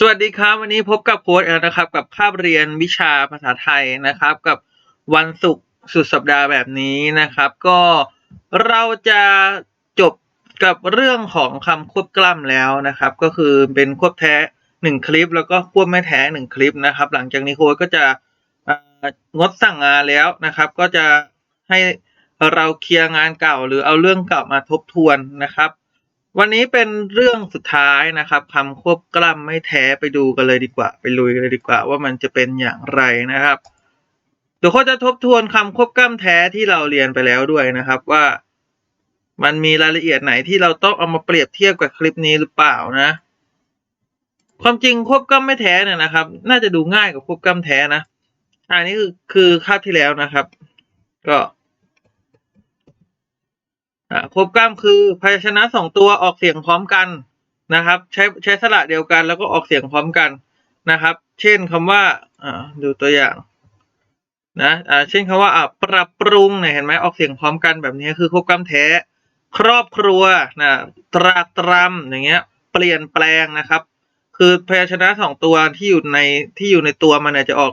สวัสดีครับ วันนี้พบกับโค้ดแอลนะครับ กับคาบเรียนวิชาภาษาไทยนะครับ กับวันศุกร์สุดสัปดาห์แบบนี้นะครับ ก็เราจะจบกับเรื่องของคำควบกล้ำแล้วนะครับ ก็คือเป็นควบแท้หนึ่งคลิป แล้วก็ควบไม่แท้หนึ่งคลิปนะครับ หลังจากนี้โค้ดก็จะงดสั่งงานแล้วนะครับ ก็จะให้เราเคลียร์งานเก่า หรือเอาเรื่องเก่ามาทบทวนนะครับ วันนี้เป็นเรื่องสุดท้ายนะครับคำควบกล้ำไม่แท้ไปดูกันเลยดีกว่า ไปลุยกันเลยดีกว่า ว่ามันจะเป็นอย่างไรนะครับเดี๋ยวเขาจะทบทวนคำควบกล้ำแท้ที่เราเรียนไปแล้วด้วยนะครับว่า มันมีรายละเอียดไหนที่เราต้องเอามาเปรียบเทียบกับคลิปนี้หรือเปล่านะ ความจริงควบกล้ำไม่แท้เนี่ยนะครับ น่าจะดูง่ายกว่าควบกล้ำแท้นะอันนี้คือคือคาบที่แล้วนะครับ ก็ ควบกล้ำคือพยัญชนะสองตัวออกเสียงพร้อมกันนะครับ ใช้ใช้สระเดียวกัน แล้วก็ออกเสียงพร้อมกันนะครับ เช่นคำว่าอ่าดูตัวอย่างนะอ่าเช่นคำว่าอ่าปรับปรุงเนี่ยเห็นไหมออกเสียงพร้อมกันแบบนี้คือควบกล้ำแท้ ครอบครัวนะตรากตรำอย่างเงี้ย เปลี่ยนแปลงนะครับ คือพยัญชนะสองตัวที่อยู่ในที่อยู่ในตัวมันจะออก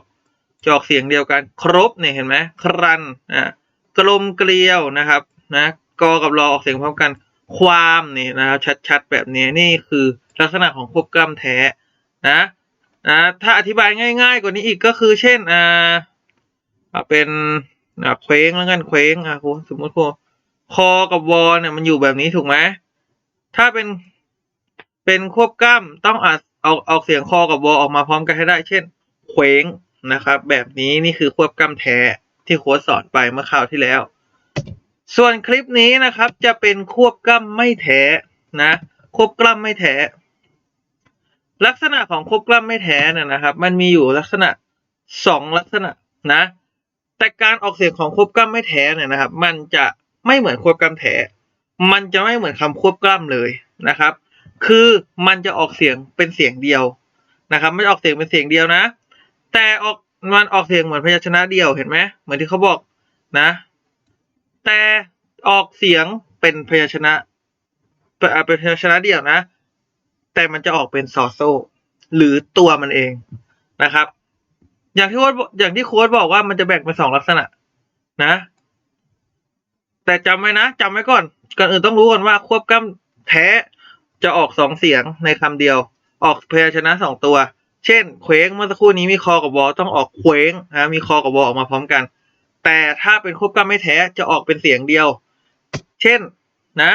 จะออกเสียงเดียวกัน ครบเนี่ยเห็นไหมครันอ่ากลมเกลียวนะครับนะ กอกับรอออกเสียงพร้อมกัน ความนี่นะครับชัดๆ แบบนี้นี่คือลักษณะของควบกล้ำแท้นะนะถ้าอธิบายง่าย ๆ กว่านี้อีกก็คือเช่นอ่าเป็นอ่าเคว้งแล้วกันเคว้งอะครูสมมติครูคอกับวอเนี่ยมันอยู่แบบนี้ถูกไหมถ้าเป็นเป็นควบกล้ำต้องอาจเอาออกเสียงคอกับวอออกมาพร้อมกันให้ได้ เช่นเคว้งนะครับ แบบนี้นี่คือควบกล้ำแท้ที่โค้ดสอนไปเมื่อคราวที่แล้ว ส่วนคลิปนี้นะครับจะเป็นควบกล้ำไม่แท้นะควบกล้ำไม่แท้ลักษณะของควบกล้ำไม่แท้เนี่ยนะครับ มันมีอยู่ลักษณะสองลักษณะนะ แต่การออกเสียงของควบกล้ำไม่แท้เนี่ยนะครับ มันจะไม่เหมือนควบกล้ำแท้ มันจะไม่เหมือนคำควบกล้ำเลยนะครับ คือมันจะออกเสียงเป็นเสียงเดียวนะครับ ไม่ออกเสียงเป็นเสียงเดียวนะ แต่ออกมันออกเสียงเหมือนพยัญชนะเดียวเห็นไหมเหมือนที่เขาบอกนะ แต่ออกเสียงเป็นพยัญชนะเป็นอ่าเป็นพยัญชนะเดียวนะ แต่มันจะออกเป็นซอโซ หรือตัวมันเองนะครับ อย่างที่โค้ดอย่างที่โค้ดบอกว่ามันจะแบ่งเป็นสองลักษณะนะ แต่จำไว้นะจำไว้ก่อน ก่อนอื่นต้องรู้ก่อนว่าควบกล้ำแท้จะออกสองเสียงในคำเดียว ออกพยัญชนะสองตัว เช่น เคว้งเมื่อสักครู่นี้มีคอกับวอต้องออกเคว้งนะมีคอกับวอออกมาพร้อมกัน แต่ถ้าเป็นควบกล้ำไม่แท้จะออกเป็นเสียงเดียว เช่นนะ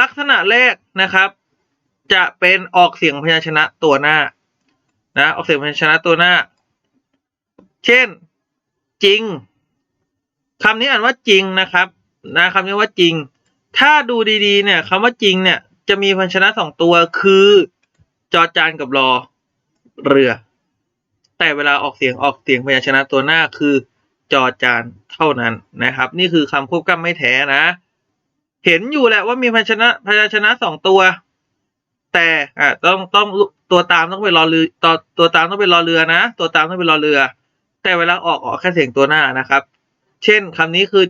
ลักษณะแรกนะครับ จะเป็นออกเสียงพยัญชนะตัวหน้านะออกเสียงพยัญชนะตัวหน้า เช่น จริงคำนี้อ่านว่าจริงนะครับนะคำนี้ว่าจริง ถ้าดูดีๆ เนี่ยคำว่าจริงเนี่ย จะมีพยัญชนะสองตัวคือจอจานกับรอเรือ แต่เวลาออกเสียงออกเสียงพยัญชนะตัวหน้าคือ จอจานเท่านั้นนะครับ นี่คือคำควบกล้ำไม่แท้นะ เห็นอยู่แหละว่ามีพยัญชนะพยัญชนะสองตัว แต่อะต้องต้องตัวตามต้องเป็นรอเรือตัวตัวตามต้องเป็นรอเรือนะ ตัวตามต้องเป็นรอเรือ แต่เวลาออกออกแค่เสียงตัวหน้านะครับ เช่นคำนี้คือ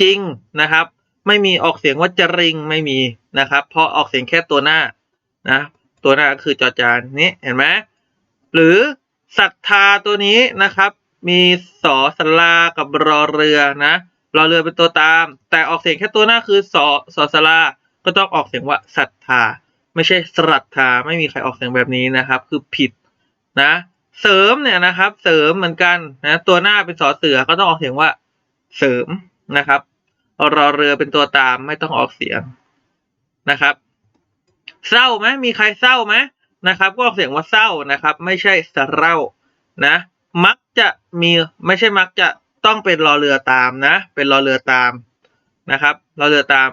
จริงนะครับ ไม่มีออกเสียงว่าจริงไม่มีนะครับ เพราะออกเสียงแค่ตัวหน้านะ ตัวหน้าก็คือจอจานนี้เห็นไหมหรือศรัทธาตัวนี้นะครับ มีสอสลากับรอเรือนะรอเรือเป็นตัวตาม แต่ออกเสียงแค่ตัวหน้าคือสอสอสลาก็ต้องออกเสียงว่าศรัทธา ไม่ใช่สรัทธาไม่มีใครออกเสียงแบบนี้นะครับ คือผิดนะ เสริมเนี่ยนะครับ เสริมเหมือนกันนะตัวหน้าเป็นสอเสือก็ต้องออกเสียงว่าเสริมนะครับรอเรือเป็นตัวตามไม่ต้องออกเสียงนะครับ เศร้าไหมมีใครเศร้าไหมนะครับ ก็ออกเสียงว่าเศร้านะครับ ไม่ใช่เศร้านะ มักจะมีไม่ใช่มักจะต้องเป็นรอเรือตามนะ เป็นรอเรือตามนะครับรอเรือตาม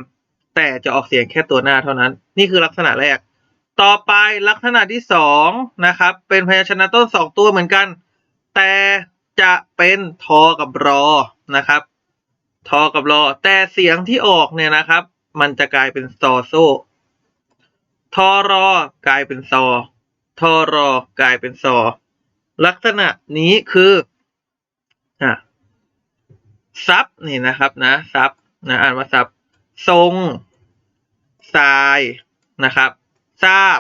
แต่จะออกเสียงแค่ตัวหน้าเท่านั้น นี่คือลักษณะแรก ต่อไปลักษณะที่สองนะครับ เป็นพยัญชนะต้นสองตัวเหมือนกัน แต่จะเป็นทอกับรอนะครับทอกับรอ แต่เสียงที่ออกเนี่ยนะครับ มันจะกลายเป็นซอโซทอรอกลายเป็นซอทอรอกลายเป็นซอ ลักษณะนี้คืออะซับนี่นะครับนะซับนะอ่านว่าซับทรงทรายนะครับทราบ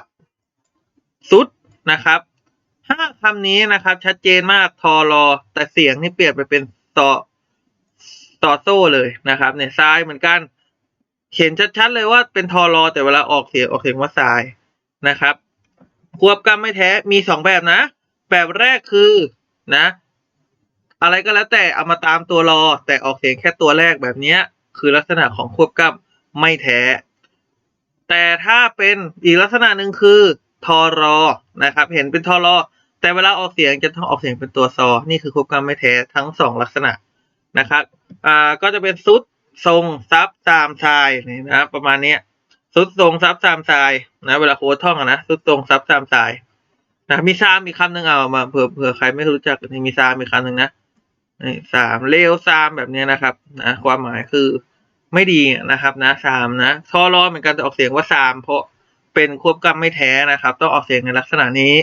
สุดนะครับห้าคำนี้นะครับ ชัดเจนมากทอรอ แต่เสียงนี่เปลี่ยนไปเป็นต่อต่อโซ่เลยนะครับเนี่ยทรายเหมือนกัน เขียนชัดๆเลยว่าเป็นทอรอ แต่เวลาออกเสียงออกเสียงว่าทรายนะครับควบกรรมไม่แท้มีสองแบบนะ แบบแรกคือนะ อะไรก็แล้วแต่เอามาตามตัวรอ แต่ออกเสียงแค่ตัวแรกแบบเนี้ยคือลักษณะของควบกล้ำไม่แท้ แต่ถ้าเป็นอีกลักษณะหนึ่งคือทอรอนะครับ เห็นเป็นทอรอแต่เวลาออกเสียงจะต้องออกเสียงเป็นตัวซอ นี่คือควบกล้ำไม่แท้ทั้งสองลักษณะนะครับอ่าก็จะเป็นซุดทรงซับตามทรายนี่นะประมาณนี้ซุดทรงซับตามทรายนะเวลาโค้ดท่องนะซุดทรงซับตามทราย นะมีซามอีกคำหนึ่งเอามาเผื่อเผื่อใครไม่รู้จักมีซามอีกคำหนึ่งนะสามเลวซามแบบนี้นะครับนะความหมายคือไม่ดีนะครับนะสามนะทอรอเหมือนกันจะออกเสียงว่าสาม เพราะเป็นควบกล้ำไม่แท้นะครับ ต้องออกเสียงในลักษณะนี้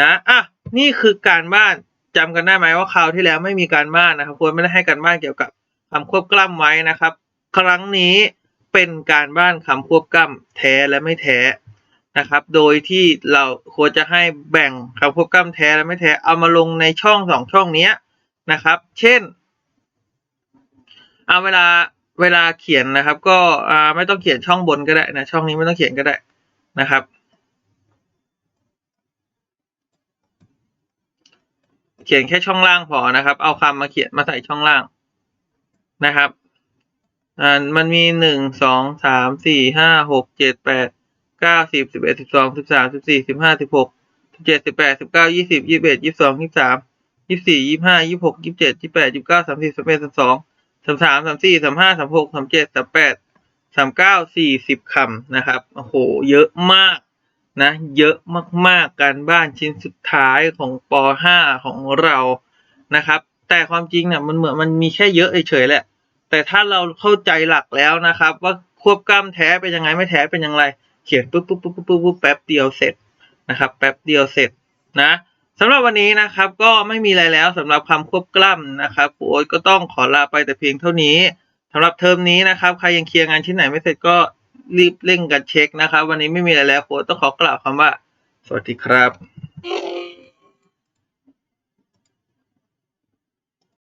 นะอะนี่คือการบ้านจำกันได้ไหมว่าคราวที่แล้วไม่มีการบ้านนะครับควรไม่ได้ให้การบ้านเกี่ยวกับคำควบกล้ำไว้นะครับ ครั้งนี้เป็นการบ้านคำควบกล้ำแท้และไม่แท้ นะครับ โดยที่เราควรจะให้แบ่งคำควบกล้ำแท้และไม่แท้เอามาลงในช่องสองช่องนี้นะครับ เช่นเอาเวลาเวลาเขียนนะครับ ก็อ่าไม่ต้องเขียนช่องบนก็ได้นะช่องนี้ไม่ต้องเขียนก็ได้นะครับ เขียนแค่ช่องล่างพอนะครับ เอาคำมาเขียนมาใส่ช่องล่างนะครับอ่ามันมีหนึ่งสองสามสี่ห้าหกเจ็ดแปด เก้าสิบสิบเอ็ดสิบสองสิบสามสิบสี่สิบห้าสิบหกสิบเจ็ดสิบแปดสิบเก้ายี่สิบยี่สิบเอ็ดยี่สิบสองยี่สิบสามยี่สิบสี่ยี่สิบห้ายี่สิบหกยี่สิบเจ็ดยี่สิบแปดยี่สิบเก้าสามสิบสามเอ็ดสามสองสามสามสามสี่สามห้าสามหกสามเจ็ดสามแปดสามเก้าสี่สิบคำนะครับ โอ้โห เยอะมากนะ เยอะมากๆ การบ้านชิ้นสุดท้ายของป .5 ของเรานะครับ แต่ความจริงเนี่ยมันเหมือนมันมีแค่เยอะเฉยๆแหละ แต่ถ้าเราเข้าใจหลักแล้วนะครับ ว่าควบกล้ำแท้เป็นยังไงไม่แท้เป็นย่างไร เขียนปุ๊บปุ๊บปุ๊บปุ๊บปุ๊บแป๊บเดียวเสร็จนะครับ แป๊บเดียวเสร็จนะสำหรับวันนี้นะครับก็ไม่มีอะไรแล้วสำหรับคำควบกล้ำนะครับครูโอ๊ตก็ต้องขอลาไปแต่เพียงเท่านี้สำหรับเทอมนี้นะครับใครยังเคลียร์งานชิ้นไหนไม่เสร็จก็รีบเร่งกันเช็คนะครับ วันนี้ไม่มีอะไรแล้วโอ๊ตต้องขอกล่าวคำว่า สวัสดีครับ